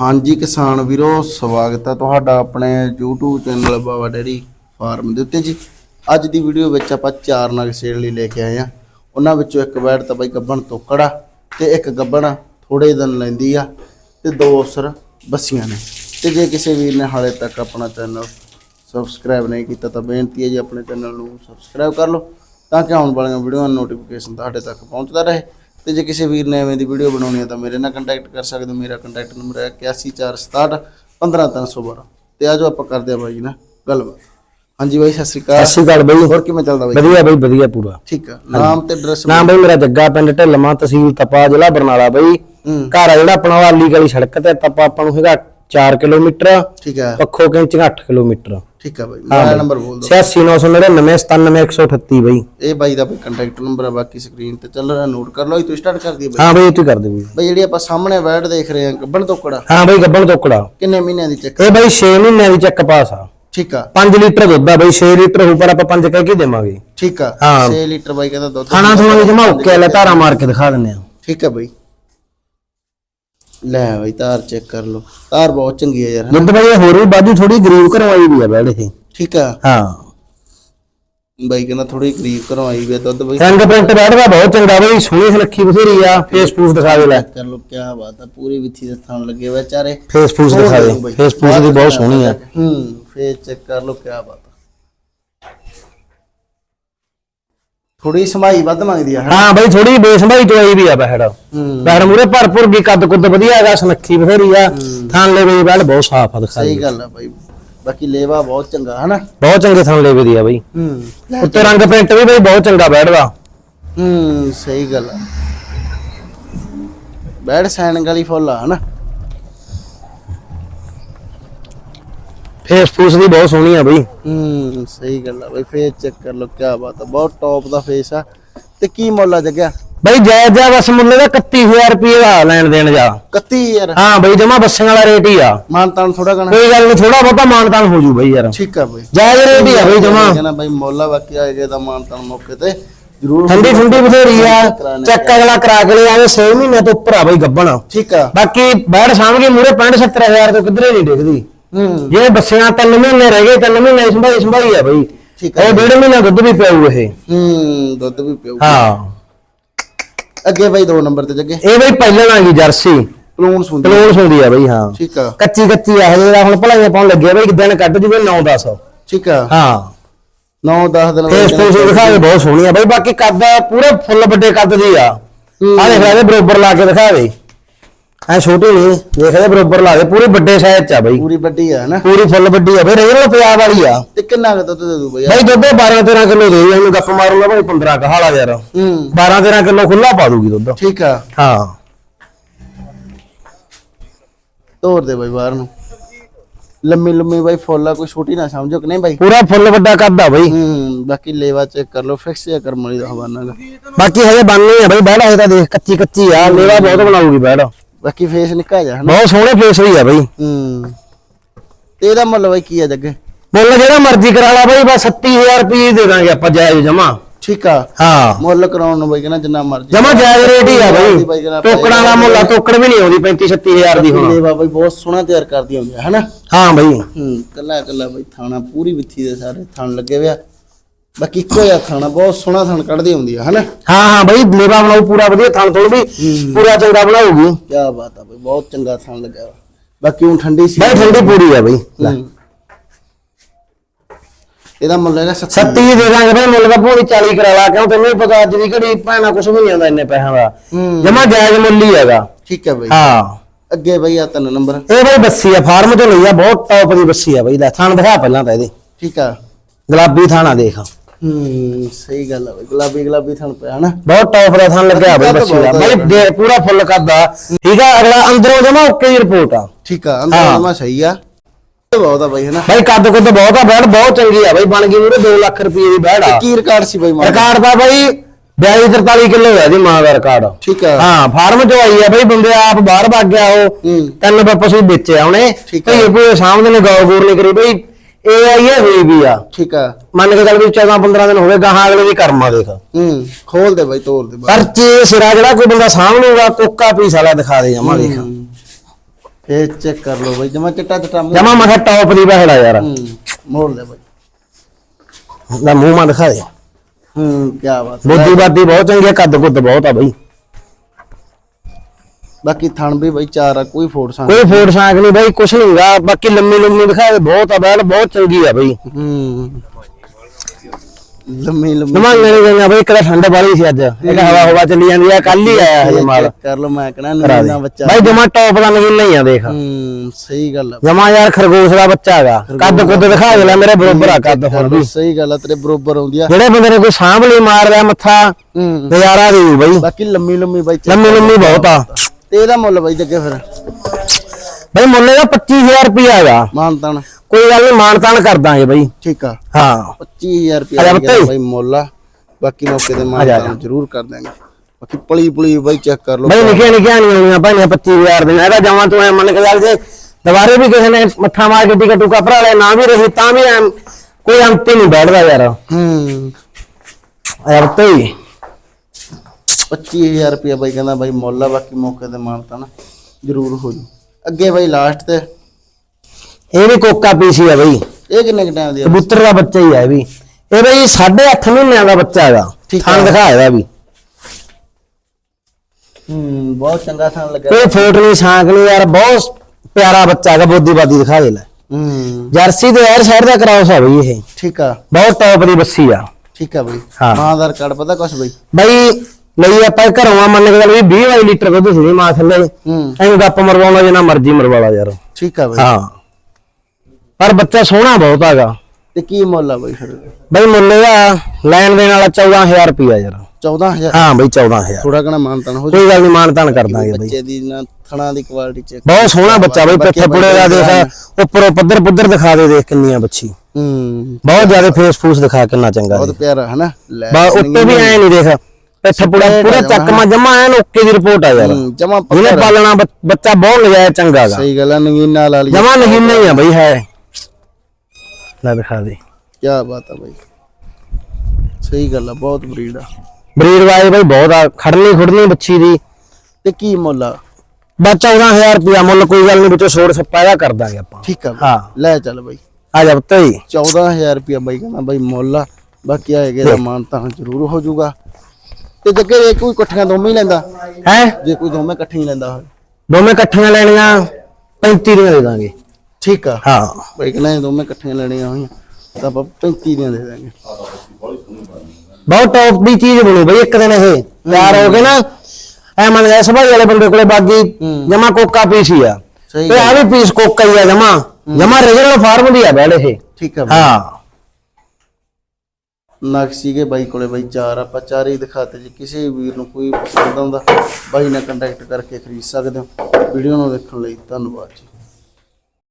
ਹਾਂਜੀ ਕਿਸਾਨ ਵੀਰੋ, ਸਵਾਗਤ ਹੈ ਤੁਹਾਡਾ ਆਪਣੇ YouTube channel Baba dairy farm ਦੇ ਉੱਤੇ ਜੀ। ਅੱਜ ਦੀ ਵੀਡੀਓ ਵਿੱਚ ਆਪਾਂ ਚਾਰ ਨਗ ਸੇਲ ਲਈ ਲੈ ਕੇ ਆਏ ਆ। ਉਹਨਾਂ ਵਿੱਚੋਂ ਇੱਕ ਬੈੜ ਤਾਂ ਬਾਈ ਗੱਬਣ ਤੋਕੜਾ ਤੇ ਇੱਕ ਗੱਬਣ ਥੋੜੇ ਦਿਨ ਲੈਂਦੀ ਆ ਤੇ ਦੋ ਅਸਰ ਬੱਸੀਆਂ ਨੇ। ਤੇ ਜੇ ਕਿਸੇ ਵੀਰ ਨੇ ਹਾਲੇ ਤੱਕ ਆਪਣਾ ਚੈਨਲ ਸਬਸਕ੍ਰਾਈਬ ਨਹੀਂ ਕੀਤਾ ਤਾਂ ਬੇਨਤੀ ਹੈ ਜੀ ਆਪਣੇ ਚੈਨਲ ਨੂੰ ਸਬਸਕ੍ਰਾਈਬ ਕਰ ਲਓ ਤਾਂ ਕਿ ਆਉਣ ਵਾਲੀਆਂ ਵੀਡੀਓਆਂ ਨੋਟੀਫਿਕੇਸ਼ਨ ਤੁਹਾਡੇ ਤੱਕ ਪਹੁੰਚਦਾ ਰਹੇ। ਤੇ ਜੇ ਕਿਸੇ ਵੀਰ ਨੇ ਐਵੇਂ ਦੀ ਵੀਡੀਓ ਬਣਾਉਣੀ ਹੈ ਤਾਂ ਮੇਰੇ ਨਾਲ ਕੰਟੈਕਟ ਕਰ ਸਕਦੇ ਹੋ। ਮੇਰਾ ਕੰਟੈਕਟ ਨੰਬਰ ਹੈ 8146 15312 ਤੇ ਆਜੋ ਆਪਾਂ ਕਰਦੇ ਆ ਬਾਈ ਨਾਲ ਗੱਲਬਾਤ। ਹਾਂਜੀ ਬਾਈ ਸਤਿ ਸ਼੍ਰੀ ਅਕਾਲ। ਸਤਿ ਸ਼੍ਰੀ ਅਕਾਲ ਬਈ ਹੋਰ ਕਿਵੇਂ ਚੱਲਦਾ ਬਾਈ? ਵਧੀਆ ਬਈ ਵਧੀਆ ਪੂਰਾ। ਠੀਕ ਆ। ਨਾਮ ਤੇ ਐਡਰੈਸ ਨਾਮ ਬਈ ਮੇਰਾ ਜੱਗਾ ਪਿੰਡ ਢਿੱਲਮਾ ਤਹਿਸੀਲ ਤਪਾ ਜ਼ਿਲ੍ਹਾ ਬਰਨਾਲਾ ਬਈ। ਘਰ ਆ ਜਿਹੜਾ ਆਪਣਾ ਆਲੀ ਗਲੀ ਸੜਕ ਤੇ ਤਪਾ ਆਪਾਂ ਨੂੰ ਹੈਗਾ 4 ਕਿਲੋਮੀਟਰ। ਠੀਕ ਆ। ਪੱਖੋ ਕੈਂਚੀ 8 ਕਿਲੋਮੀਟਰ। ਠੀਕ ਆ ਬਾਈ ਮੇਰਾ ਨੰਬਰ ਬੋਲ ਦਿਓ। 869999 97138 ਬਈ। ਇਹ ਬਾਈ ਦਾ ਵੀ ਕੰਟੈਕਟ ਨੰਬਰ ਹੈ ਬਾਕੀ ਸਕਰੀਨ ਤੇ ਚੱਲ ਰਿਹਾ ਨੋਟ ਕਰ ਲਓ ਇਹ ਤੋਂ ਸਟਾਰਟ ਕਰ ਦਈਏ ਬਾਈ। ਹਾਂ ਬਈ ਇਹ ਤੂੰ ਕਰ ਦੇ ਬਈ ਬਾਈ ਜਿਹੜੀ ਆਪਾਂ ਸਾਹਮਣੇ ਵੈਡ ਦੇਖ ਰਹੇ ਹਾਂ ਗੱਬਣ ਤੋਕੜਾ। ਹਾਂ ਬਈ ਗੱਬਣ ਤੋਕੜਾ। ਕਿੰਨੇ ਮਹੀਨਿਆਂ ਦੀ ਚੱਕ ਇਹ ਬਈ 6 ਮਹੀਨਿਆਂ ਦੀ ਚੱਕ ਪਾਸ ਆ। ਠੀਕ ਆ। 5 ਲੀਟਰ ਦੁੱਧ ਆ ਬਈ 6 ਲੀਟਰ ਹੋ ਪਰ ਆਪਾਂ 5 ਕਹਿ ਕੇ ਦੇਵਾਂਗੇ। ਠੀਕ ਆ। ਹਾਂ। 6 ਲੀਟਰ ਬਾਈ ਕਹਿੰਦਾ ਦੁੱਧ ਖਾਣਾ ਥੋੜਾ ਜਿਹਾ ਓਕੇ ਲੈ ਧਾਰਾ ਮਾਰ ਕੇ ਦਿਖਾ ਦਿੰਨੇ ਆ ਠੀਕ ਆ ਬਾਈ। ਲੈ ਬਾਈ ਤਾਰ ਚੈੱਕ ਕਰ ਲਓ। ਤਾਰ ਬਹੁਤ ਚੰਗੀ ਹੈ ਯਾਰ ਬਈ ਇਹ ਹੋਰ ਵੀ ਬਾਦੀ ਥੋੜੀ ਗਰੀਬ ਕਰਵਾਈ ਵੀ ਆ ਬੈੜ ਇਹ। ਠੀਕ ਆ? ਹਾਂ। ਬਾਈ ਕਹਿੰਦਾ ਥੋੜੀ ਗਰੀਬ ਘਰੋਂ ਆਈ ਵੀ ਆ ਦੁੱਧ ਬਾਈ। ਰੰਗ ਪ੍ਰਿੰਟ ਬੈਠਦਾ ਬਹੁਤ ਚੰਗਾ ਬਈ ਸੋਹਣੀ ਸੁਨੱਖੀ ਬਥੇਰੀ ਆ ਫੇਸ ਫੂਸ ਦਿਖਾ ਦੇ ਲੈ। ਕਰ ਲਓ ਕੀ ਬਾਤ ਆ ਪੂਰੀ ਵਿੱਥੀ ਦੇ ਥਾਂ ਲੱਗੇ ਹੋਏ ਚਾਰੇ। ਫੇਸ ਫੂਸ ਦਿਖਾ ਦੇ। ਫੇਸ ਫੂਸ ਦੀ ਬਹੁਤ ਸੋਹਣੀ ਆ। ਹੂੰ ਫੇਰ ਚੈੱਕ ਕਰ ਲਓ ਕੀ ਬਾਤ ਆ। ਥੋੜੀ ਸਮਾਈ ਵੱਧ ਮੰਗਦੀ ਆ? ਹਾਂ ਬਈ ਥੋੜੀ ਬੇਸੰਭਾਈ ਚੋਈ ਵੀ ਆ ਬਹਿੜ ਬਹਿੜ ਮੂਰੇ ਭਰਪੂਰ ਵੀ ਕੱਦ ਕੁੱਦ ਵਧੀਆ ਹੈਗਾ ਸੁਨੱਖੀ ਬਥੇਰੀ ਆ ਥਾਂ ਲੈ ਵੀ ਬੈੜ ਬਹੁਤ ਸਾਫ਼ ਆ ਦਿਖਾ ਸਹੀ ਦੇ ਗੱਲ ਆ ਬਾਈ ਬਾਕੀ ਲੇਵਾ ਬਹੁਤ ਚੰਗਾ ਹਨਾ? ਬਹੁਤ ਚੰਗੇ ਥਾਂ ਲੈ ਵੀ ਆ ਬਈ। ਹੂੰ। ਉੱਤੇ ਰੰਗ ਪ੍ਰਿੰਟ ਵੀ ਬਈ ਬਹੁਤ ਚੰਗਾ ਬੈੜਦਾ ਹੂੰ ਸਹੀ ਗੱਲ ਆ। ਬੈਡ ਸਾਈਨ ਵਾਲੀ ਫੁੱਲ ਆ ਹਨਾ? ਫੇਸ ਫੂਸ ਦੀ ਬਹੁਤ ਸੋਹਣੀ ਆ ਬਈ। ਹੂੰ ਸਹੀ ਗੱਲ ਆ ਬਈ ਫੇਸ ਚੈੱਕ ਕਰ ਲਓ ਕੀ ਬਾਤ ਆ ਬਹੁਤ ਟੌਪ ਦਾ ਫੇਸ ਆ। ਤੇ ਕੀ ਮੁੱਲ ਆ ਜਗਿਆ? ਬਈ ਜਾਇਜ਼ ਜਾ ਬਸ ਮੁੱਲ ਦਾ 31000 ਰੁਪਏ ਦਾ ਲੈਣ ਦੇਣ ਜਾ। 31 ਯਾਰ ਹਾਂ ਬਈ ਜਮਾ ਬੱਸਾਂ ਵਾਲਾ ਰੇਟ ਹੀ ਆ। ਮਾਨਤਾਨ ਥੋੜਾ ਕਣਾ ਕੋਈ ਗੱਲ ਨਹੀਂ ਥੋੜਾ ਬਹੁਤਾ ਮਾਨਤਾਨ ਹੋ ਜੂ ਬਈ ਯਾਰ। ਠੀਕ ਆ ਬਈ। ਜਾਇਜ਼ ਰੇਟ ਹੀ ਆ ਬਈ ਜਮਾ। ਕਹਿੰਦਾ ਬਈ ਮੁੱਲ ਬਾਕੀ ਆ ਜੇ ਦਾ ਮਾਨਤਾਨ ਮੌਕੇ ਤੇ ਜ਼ਰੂਰ ਠੰਡੀ ਠੰਡੀ ਬਥੇਰੀ ਆ। ਚੱਕ ਅਗਲਾ ਕਰਾ ਕੇ ਲੈ ਆਵੇ 6 ਮਹੀਨੇ ਤੋਂ ਉੱਪਰ ਆ ਬਈ ਗੱਬਣ। ਠੀਕ ਆ। ਬਾਕੀ ਬੈਠ ਸਾਹਮਣੇ ਮੂਰੇ 65 70000 ਤੋਂ ਕਿਧਰੇ ਨਹੀਂ ਡਿੱਗਦੀ। ਹੂੰ। ਜੇ ਬੱਸਿਆਂ ਤਿੰਨ ਮਹੀਨੇ ਰਹਿ ਗਏ ਤਿੰਨ ਮਹੀਨੇ ਸੰਭਾਈ ਸੰਭਾਈ ਆ ਬਈ। ਠੀਕ ਆ ਇਹ ਡੇਢ ਮਹੀਨਾ ਦੁੱਧ ਵੀ ਪਿਆਊ ਇਹ। ਹੂੰ ਦੁੱਧ ਵੀ ਪਿਓ ਹਾਂ। ਅੱਗੇ ਬਈ ਦੋ ਨੰਬਰ ਤੇ ਜੱਗੇ। ਇਹ ਬਈ ਪਹਿਲਾਂ ਆ ਗਈ ਜਰਸੀ। ਪਲੂਨ ਸੁੰਦੀ ਕਲੋਸ ਹੁੰਦੀ ਆ ਬਈ ਹਾਂ। ਠੀਕ ਆ। ਕੱਚੀ ਕੱਚੀ ਆ ਜਿਹੜਾ ਹੁਣ ਭਲਾਈਆਂ ਪਾਉਣ ਲੱਗਿਆ ਬਈ ਦਿਨ ਕੱਢ ਜੂਵੇ 9 10 ਠੀਕ ਆ। ਹਾਂ। 9 10 ਦਿਨ ਫੇਸ ਫੂਸ ਦਿਖਾਵੇ ਬਹੁਤ ਸੋਹਣੀ ਆ ਬਈ ਬਾਕੀ ਕੱਦ ਪੂਰੇ ਫੁੱਲ ਵੱਡੇ ਕੱਦ ਦੀ ਆ। ਆ ਦੇਖ ਲੈ ਬਰੋਬਰ ਲਾ ਕੇ ਦਿਖਾਵੇ ਐ ਛੋਟੀ ਨਹੀਂ ਦੇਖ ਇਹਦੇ ਬਰੋਬਰ ਲਾ ਦੇ ਪੂਰੇ ਵੱਡੇ ਸਾਈਜ਼ ਚ ਆ ਬਈ। ਪੂਰੀ ਵੱਡੀ ਆ ਨਾ। ਪੂਰੀ ਫੁੱਲ ਵੱਡੀ ਆ ਬਈ ਰੀਅਲ ਪੰਜਾਬ ਵਾਲੀ ਆ। ਤੇ ਕਿੰਨਾ ਕੁ ਦੁੱਧ ਦੇ ਦੂ ਬਈ? ਬਈ ਦੁੱਧ 12 13 ਕਿਲੋ ਦੇ ਇਹਨੂੰ ਗੱਪ ਮਾਰੂਗਾ ਭਾਈ 15 ਕਹਾਲਾ ਯਾਰ। ਹੂੰ। 12 13 ਕਿਲੋ ਖੁੱਲਾ ਪਾ ਦੂਗੀ ਦੁੱਧ। ਠੀਕ ਆ। ਹਾਂ। ਤੋਰ ਦੇ ਬਈ ਬਾਹਰ ਨੂੰ। ਲੰਮੀ ਲੰਮੀ ਬਾਈ ਫੁੱਲ ਆ ਕੋਈ ਛੋਟੀ ਨਾ ਸਮਝੋ ਕਿ ਨਹੀਂ ਬਾਈ? ਪੂਰਾ ਫੁੱਲ ਵੱਡਾ ਆ ਬਈ। ਹੂੰ ਬਾਕੀ ਲੇਵਾ ਚੈੱਕ ਕਰ ਲਓ ਫਿਕਸ ਜਾਂ ਕਰਮ ਵਾਲੀ ਦਾ ਹਵਾਨਾ ਗਾ। ਬਾਕੀ ਹਜੇ ਬਣਨੀ ਆ ਬਈ ਬੈੜਾ ਇਹ ਤਾਂ ਦੇਖ ਕੱਚੀ ਕੱਚੀ ਆ ਮੇਰਾ ਬਹੁਤ ਬਣਾਉਗੀ ਬੈੜਾ ਬਾਕੀ ਫੇਸ ਨਿੱਕਾ ਜਾ ਹਨਾ? ਬਹੁਤ ਸੋਹਣੇ ਫੇਸ ਵੀ ਆ ਬਈ। ਹੂੰ। ਤੇ ਇਹਦਾ ਮੁੱਲ ਬਾਈ ਕੀ ਆ ਜੱਗੇ? ਮੁੱਲ ਜਿਹੜਾ ਮਰਜ਼ੀ ਕਰਾ ਲਾ ਬਈ ਬਸ 37000 ਰੁਪਏ ਦੇ ਦਾਂਗੇ ਆਪਾਂ ਜਾਇਜ਼ ਜਮਾ। ਠੀਕ ਆ। ਹਾਂ। ਮੁੱਲ ਕਰਾਉਣ ਨੂੰ ਬਾਈ ਕਹਿੰਦਾ ਜਿੰਨਾ ਮਰਜ਼ੀ ਜਮਾ ਜਾਇਜ਼ ਰੇਟ ਹੀ ਆ ਬਈ। ਟੋਕੜਾਂ ਦਾ ਮੁੱਲ ਆ, ਟੋਕੜ ਵੀ ਨਹੀਂ ਆਉਂਦੀ 35 36000 ਦੀ ਹੁਣ। ਲੇਵਾ ਬਾਈ ਬਹੁਤ ਸੋਹਣਾ ਤਿਆਰ ਕਰਦੀ ਹੁੰਦੀ ਆ ਹਨਾ? ਹਾਂ ਬਈ। ਹੂੰ ਕੱਲਾ ਕੱਲਾ ਬਈ ਥਾਣਾ ਪੂਰੀ ਵਿੱਥੀ ਦੇ ਸਾਰੇ ਥਣ ਲੱਗੇ ਵਿਆ ਬਾਕੀ ਇੱਕੋ ਜਿਹਾ ਥਾਣਾ ਬਹੁਤ ਸੋਹਣਾ ਥਣ ਕੱਢਦੀ ਹੁੰਦੀ ਆ ਹਨਾ? ਹਾਂ ਹਾਂ ਬਈ ਲੇਵਾ ਬਣਾਉ ਪੂਰਾ ਵਧੀਆ ਥਣ ਥੋੜ ਵੀ ਪੂਰਾ ਚੰਗਾ ਬਣਾਉਗੀ ਕੀ ਬਾਤ ਆ ਬਈ ਬਹੁਤ ਚੰਗਾ ਥਣ ਲੱਗਿਆ। ਬਾਕੀ ਹੁਣ ਠੰਡੀ ਸੀ। ਬਈ ਠੰਡੀ ਪੂਰੀ ਆ ਬਈ। ਇਹਦਾ ਮੁੱਲ ਹੈਗਾ 70 ਸੱਤੀ ਦੇ ਦਾਂਗੇ ਬਈ ਮੁੱਲ ਦਾ ਪੂਰੀ 40 ਕਰਾ ਲਾ ਕਿਉਂ ਤੈਨੂੰ ਪਤਾ ਅੱਜ ਦੀ ਘੜੀ ਭੈਣਾ ਕੁਛ ਵੀ ਨਹੀਂ ਆਉਂਦਾ ਇੰਨੇ ਪੈਸਿਆਂ ਦਾ। ਜਮਾ ਜਾਇਜ਼ ਮੁੱਲ ਹੀ ਹੈਗਾ। ਠੀਕ ਹੈ ਬਈ। ਹਾਂ। ਅੱਗੇ ਬਈ ਆ ਤਿੰਨ ਨੰਬਰ। ਇਹ ਬਈ ਬੱਸੀ ਆ ਫਾਰਮ ਤੋਂ ਲਈ ਆ ਬਹੁਤ ਟੌਪ ਦੀ ਬੱਸੀ ਆ ਬਈ। ਲੈ ਥਣ ਦਿਖਾ ਪਹਿਲਾਂ ਤਾਂ ਇਹਦੇ। ਠੀਕ ਆ। ਗੁਲਾਬੀ ਥਾਣਾ ਦੇਖ। ਹੂੰ ਸਹੀ ਗੱਲ ਆ ਬਈ ਗੁਲਾਬੀ ਗੁਲਾਬੀ ਥਣ ਪਿਆ ਹਨਾ ਬਹੁਤ ਟੌਪ ਦਾ ਥਣ ਲੱਗਿਆ ਬਈ ਬੱਸੀ ਦਾ। ਬਈ। ਦੇ- ਪੂਰਾ ਫੁੱਲ ਕਰਦਾ। ਠੀਕ ਆ ਅਗਲਾ ਅੰਦਰੋਂ ਜਮਾ ਓਕੇ ਦੀ ਰਿਪੋਰਟ ਆ। ਠੀਕ ਆ। ਅੰਦਰ ਮਾ ਸਹੀ ਆ। ਬਹੁਤ ਆ ਬਈ ਹਨਾ ਬਈ ਕੱਦ ਕੁੱਦ ਬਹੁਤ ਆ ਬੈੜ ਬਹੁਤ ਚੰਗੀ ਆ ਬਈ ਬਣ ਗਈ ਮੂਰੇ 2 ਲੱਖ ਰੁਪਏ ਦੀ ਬੈੜ ਆ। ਕੀ ਰਿਕਾਰਡ ਸੀ ਬਈ ਮਾਂ ਰਿਕਾਰਡ ਦਾ ਬਈ 42 43 ਕਿਲੋ ਹੈ ਦੀ ਮਾਂ ਦਾ ਰਿਕਾਰਡ ਠੀਕ ਆ। ਹਾਂ ਫਾਰਮ ਚੋਂ ਆਈ ਆ ਬਈ ਬੰਦੇ ਆਪ ਬਾਹਰ ਭੱਗ ਗਿਆ ਉਹ। ਤਿੰਨ ਬ- ਪਸ਼ੂ ਵੇਚੇ ਆ ਉਹਨੇ। ਠੀਕ ਆ। ਭਈ ਕੋਈ ਸਾਹਮਣੇ ਨੇ ਗੌਰ ਗੌਰ ਨਹੀਂ ਕਰੀ ਬਈ। ਇਹ ਆਈ ਹੈ ਹੋਈ ਵੀ ਆ। ਠੀਕ ਆ। ਮੰਨ ਕੇ ਚੱਲ ਵੀ 14 15 ਦਿਨ ਹੋ ਗਏ ਗਾਹਾਂ ਅਗਲੇ ਦੀ ਕਰਮਾ ਦੇਖ। ਹੂੰ ਖੋਲ ਦੇ ਬਈ ਤੋੜ ਦੇ। ਪਰ ਚੇ ਸਿਰਾ ਜਿਹੜਾ ਕੋਈ ਬੰਦਾ ਸਾਹਮਣੇਗਾ ਕੋਕਾ ਪੀਸ ਵਾਲਾ ਦਿਖਾ ਦੇ ਜਮਾ ਦੇਖ। ਹੂੰ। ਫੇਰ ਚੈੱਕ ਕਰ ਲਓ ਬਾਈ ਜਮਾ ਚਿੱਟਾ ਚਿੱਟਾ ਮੂੰਹ। ਜਮਾ ਮੈਂ ਕਿਹਾ ਟੌਪ ਦੀ ਬਹਿੜਾ ਯਾਰ। ਹੂੰ ਮੋੜ ਲੈ ਬਾਈ। ਦਾ ਮੂੰਹ ਮਾ ਦਿਖਾ ਦੇ। ਹੂੰ ਕੀ ਬਾਤ। ਬੁੱਧੀ ਬਾਦੀ ਬਹੁਤ ਚੰਗੀ ਆ ਕੱਦ ਕੁੱਦ ਬਹੁਤ ਆ ਬਈ। ਬਾਕੀ ਥਣ ਵੀ ਬਾਈ ਚਾਰ ਆ ਕੋਈ ਫੋੜ ਸਾਂ ਕੋਈ ਫੋੜ ਸਾਂਕ ਨਹੀਂ ਬਈ ਕੁਛ ਨਹੀਂਗਾ ਬਾਕੀ ਲੰਮੀ ਲੰਮੀ ਦਿਖਾ ਦੇ ਬਹੁਤ ਆ ਬੈਲ ਬਹੁਤ ਚੰਗੀ ਆ ਬਈ। ਹੂੰ। ਲੰਮੀ ਲੰਮੀ। ਨਮਾਂ ਮੇਰੇ ਗਈਆਂ ਬਈ ਕਿਹੜਾ ਠੰਡ ਵਾਲੀ ਸੀ ਅੱਜ। ਇਹ ਹਵਾ ਹਵਾ ਚੱਲੀ ਜਾਂਦੀ ਆ ਕੱਲ ਹੀ ਆਇਆ ਹਜੇ ਮਾਲ। ਕਰ ਲਓ ਮੈਂ ਕਹਣਾ ਨਵੀਨਾ ਬੱਚਾ। ਬਈ ਜਮਾ ਟੌਪ ਦਾ ਨਗੀਨ ਨਹੀਂ ਆ ਦੇਖ। ਹੂੰ ਸਹੀ ਗੱਲ ਆ। ਜਮਾ ਯਾਰ ਖਰਗੋਸ਼ ਦਾ ਬੱਚਾ ਹੈਗਾ। ਕੱਦ ਕੁੱਦ ਦਿਖਾ ਦੇ ਲੈ ਮੇਰੇ ਬਰੋਬਰ ਆ ਕੱਦ ਹੁਣ ਵੀ। ਸਹੀ ਗੱਲ ਆ ਤੇਰੇ ਬਰੋਬਰ ਆਉਂਦੀ ਆ। ਜਿਹੜੇ ਬੰਦੇ ਨੇ ਕੋਈ ਸਾਂਭ ਲਈ ਮਾਰਦਾ ਮੱਥਾ ਨਜ਼ਾਰਾ ਦੇ ਬਈ। ਬਾਕੀ ਲੰਮੀ ਲੰਮੀ ਬਾਈ ਲੰਮੀ ਲੰਮੀ ਬਹੁਤ ਆ। ਇਹਦਾ ਮੁੱਲ ਬਾਈ ਜੱਗੇ ਫਿਰ। ਬਈ ਮੁੱਲ ਦਾ 25000 ਰੁਪਇਆ ਹੈਗਾ। ਮਾਨਤਾਨ। ਕੋਈ ਗੱਲ ਨਹੀਂ ਮਾਨਤਾਨ ਕਰ ਦਾਂਗੇ ਬਈ। ਠੀਕ ਆ। ਹਾਂ। 25000 ਰੁਪਏ ਆ ਜਾ ਦਾ ਬੱਤੇ। ਬਾਈ ਮੁੱਲ ਆ। ਬਾਕੀ ਮੌਕੇ ਤੇ ਮਾਨਤਾਨ ਜ਼ਰੂਰ ਕਰ ਦਾਂਗੇ ਬਾਕੀ ਪਲੀ ਪੁਲੀ ਬਾਈ ਚੈੱਕ ਕਰ ਲਓ ਬਈ ਨਿੱਕੀਆਂ ਨਿੱਕੀਆਂ ਨਹੀਂ ਹੋਣੀਆਂ ਭਾਈਆਂ 25000 ਦੀਆਂ ਇਹਦਾ ਜਮਾ ਤੂੰ ਐ ਮੰਨ ਕੇ ਚੱਲ ਜੇ ਦੁਬਾਰੇ ਵੀ ਕਿਸੇ ਨੇ ਮੱਥਾ ਮਾਰ ਕੇ ਟਿਕਟ ਟੁਕਾ ਭਰਾ ਲਿਆ ਨਾ ਵੀ ਰਹੀ ਤਾਂ ਵੀ ਕੋਈ ਅੰਤ ਨਹੀਂ ਬੈਠਦਾ ਯਾਰ। ਹੂੰ। ਯਾਰ ਤੇ 25000 ਰੁਪਏ ਬਾਈ ਕਹਿੰਦਾ ਬਾਈ ਮੁੱਲ ਆ ਬਾਕੀ ਮੌਕੇ ਤੇ ਮਾਨਤਾਨ ਜ਼ਰੂਰ ਹੋ ਜੂ। ਅੱਗੇ ਬਾਈ ਲਾਸਟ ਤੇ। ਇਹ ਵੀ ਕੋਕਾ ਪੀਸੀ ਆ ਬਈ। ਇਹ ਕਿੰਨੇ ਟਾਈਮ ਦੀ ਆ? ਕਬੂਤਰ ਦਾ ਬੱਚਾ ਹੀ ਆ ਇਹ ਵੀ। ਇਹ ਬਈ 8.5 ਮਹੀਨਿਆਂ ਦਾ ਬੱਚਾ ਹੈਗਾ। ਥਣ ਆ। ਦਿਖਾ ਇਹਦਾ ਵੀ। ਹੂੰ ਬਹੁਤ ਚੰਗਾ ਥਾਂ ਲੱਗਾ। ਕੋਈ ਫੋਟ ਨਹੀਂ ਸਾਂਕ ਨਹੀਂ ਯਾਰ ਬਹੁਤ ਪਿਆਰਾ ਬੱਚਾ ਹੈਗਾ ਬੋਦੀ ਬਾਦੀ ਦਿਖਾ ਦੇ ਲੈ। ਹੂੰ। ਜਰਸੀ ਤੇ ਯਾਰ ਸ਼ਹਿਰ ਦਾ ਕਰਾਉਸ ਆ ਬਈ ਇਹ। ਠੀਕ ਆ। ਬਹੁਤ ਟੌਪ ਦੀ ਬੱਸੀ ਆ। ਠੀਕ ਆ ਬਾਈ। ਹਾਂ। ਮਾਂ ਆਧਾਰ ਕਾਰਡ ਪਤਾ ਕੁਛ ਬਾਈ? ਬਈ ਲਈ ਆਪਾਂ ਘਰੋਂ ਆ ਮੰਨ ਕੇ ਚੱਲ ਵੀ 20 ਵਾਲੀ ਲੀਟਰ ਦੁੱਧ ਸੀ ਮਾਂ ਥੱਲੇ। ਹੂੰ। ਐਂ ਗੱਪ ਮਰਵਾਉਣਾ ਜਿੰਨਾ ਮਰਜ਼ੀ ਮਰਵਾਲਾ ਯਾਰ। ਠੀਕ ਆ ਬਾਈ। ਹਾਂ। ਪਰ ਬੱਚਾ ਸੋਹਣਾ ਬਹੁਤ ਹੈਗਾ। ਤੇ ਕੀ ਮੁੱਲ ਆ ਬਾਈ ਫਿਰ? ਬਈ ਮੁੱਲ ਦਾ ਲੈਣ ਦੇਣ ਵਾਲਾ 14000 ਰੁਪਿਆ ਯਾਰ। 14000 ਹਾਂ ਬਈ 14000 ਥੋੜਾ ਕਣਾ ਮਾਨਤਾਨ ਹੋ ਕੋਈ ਗੱਲ ਨਹੀਂ ਮਾਨਤਾਨ ਕਰ ਦਾਂਗੇ ਬਈ। ਬੱਚੇ ਦੀ ਨਾ ਥਣਾ ਦੀ ਕੁਆਲਿਟੀ ਚੈੱਕ ਬਹੁਤ ਸੋਹਣਾ ਬੱਚਾ ਬਈ ਪਿੱਠੇ ਪੁੜੇ ਦਾ ਦੇਖ ਉੱਪਰੋਂ ਪੱਧਰ ਪੁੱਧਰ ਦਿਖਾ ਦੇ ਦੇਖ ਕਿੰਨੀਆਂ ਬੱਚੀ। ਹੂੰ। ਬਹੁਤ ਜ਼ਿਆਦਾ ਫੇਸ ਫੂਸ ਦਿਖਾ ਕਿੰਨਾ ਚੰਗਾ ਬਹੁਤ। ਪਿਆਰਾ ਹੈ ਨਾ ਲੈ ਬਾ ਉੱਤੇ ਵੀ ਐ ਨਹੀਂ ਦੇਖ। ਪਿੱਠ ਪੁੜਾ ਪੂਰਾ ਚੱਕਮਾ ਜਮਾ ਐਨ ਓਕੇ ਦੀ ਰਿਪੋਰਟ ਆ ਯਾਰ। ਜਮਾ ਜਿਹਨੇ ਪਾਲਣਾ ਬੱਚ- ਬਹੁਤ ਨਜਾਇਜ਼ ਚੰਗਾ ਹੈਗਾ ਸਹੀ ਗੱਲ ਆ ਨਗੀਨਾ ਲਾ ਲਈ। ਜਮਾ ਨਹੀਂ ਨਹੀਂ ਆ ਬਈ ਹੈ। ਲੈ ਦਿਖਾ ਦੇ। ਕੀ ਬਾਤ ਆ ਬਾਈ। ਸਹੀ ਗੱਲ ਆ ਬਹੁਤ ਬਰੀਡ ਆ। ਬਰੀਡ ਵਾਏ ਬਈ ਬਹੁਤ ਆ ਖੜਨੀ ਖੁੜਨੀ ਬੱਚੀ ਦੀ। ਤੇ ਕੀ ਮੁੱਲ ਆ? ਬਾ 14000 ਰੁਪਿਆ ਮੁੱਲ ਕੋਈ ਗੱਲ ਨਹੀਂ ਵਿੱਚੋਂ ਛੋੜ ਇਹਦਾ ਕਰ ਦਾਂਗੇ ਆਪਾਂ। ਠੀਕ ਆ। ਹਾਂ। ਲੈ ਚੱਲ ਬਾਈ। ਆ ਜਾ ਜੀ। 14000 ਰੁਪਇਆ ਬਾਈ ਕਹਿੰਦਾ ਬਾਈ ਮੁੱਲ ਆ। ਬਾਕੀ ਆਏਗੇ ਦਾ ਮਾਨ ਤਾਂ ਜ਼ਰੂਰ ਹੋ ਜਾਊਗਾ। ਤੇ ਜੱਗੇ ਜੇ ਕੋਈ ਇਕੱਠੀਆਂ ਦੋਵੇਂ ਹੀ ਲੈਂਦਾ। ਹੈ? ਜੇ ਕੋਈ ਦੋਵੇਂ ਇਕੱਠੀਆਂ ਹੀ ਲੈਂਦਾ ਹੋਵੇ। ਦੋਵੇਂ ਇਕੱਠੀਆਂ ਲੈਣੀਆਂ 35 ਦੀਆਂ ਦੇ ਦਾਂਗੇ। ਠੀਕ ਆ। ਹਾਂ। ਬਾਈ ਕਹਿੰਦਾ ਦੋਵੇਂ ਇਕੱਠੀਆਂ ਲੈਣੀਆਂ ਹੋਈਆਂ ਤਾਂ ਆਪਾਂ 35 ਦੀਆਂ ਦੇ ਦਾਂਗੇ। ਬਹੁਤ ਟੌਪ ਦੀ ਚੀਜ਼ ਬਣੀ ਬਈ ਇੱਕ ਦਿਨ ਇਹ। ਤਿਆਰ ਹੋ ਕੇ ਨਾ ਐ ਮੰਨ ਜਾ ਸਭਾਈ ਵਾਲੇ ਬੰਦੇ ਕੋਲੇ ਬਾਗੀ। ਜਮਾ ਕੋਕਾ ਪੀਸ ਹੀ ਆ। ਤੇ ਆ। ਵੀ ਪੀਸ ਕੋਕਾ ਹੀ ਆ ਜਮਾ। ਜਮਾ ਰੀਜਨਲ ਫਾਰਮ ਦੀ ਆ ਬੈਲ ਇਹ। ਠੀਕ ਆ ਹਾਂ। ਨਕਸ਼ੀ ਕੇ ਬਾਈ ਕੋਲੇ ਬਾਈ ਚਾਰ, ਆਪਾਂ ਚਾਰੇ ਹੀ ਦਿਖਾਤੇ ਜੀ। ਕਿਸੇ ਵੀਰ ਨੂੰ ਕੋਈ ਪਸੰਦ ਆਉਂਦਾ, ਬਾਈ ਨਾਲ ਕੰਟੈਕਟ ਕਰਕੇ ਖਰੀਦ ਸਕਦੇ ਹੋ। ਵੀਡੀਓ ਨੂੰ ਦੇਖਣ ਲਈ ਧੰਨਵਾਦ ਜੀ।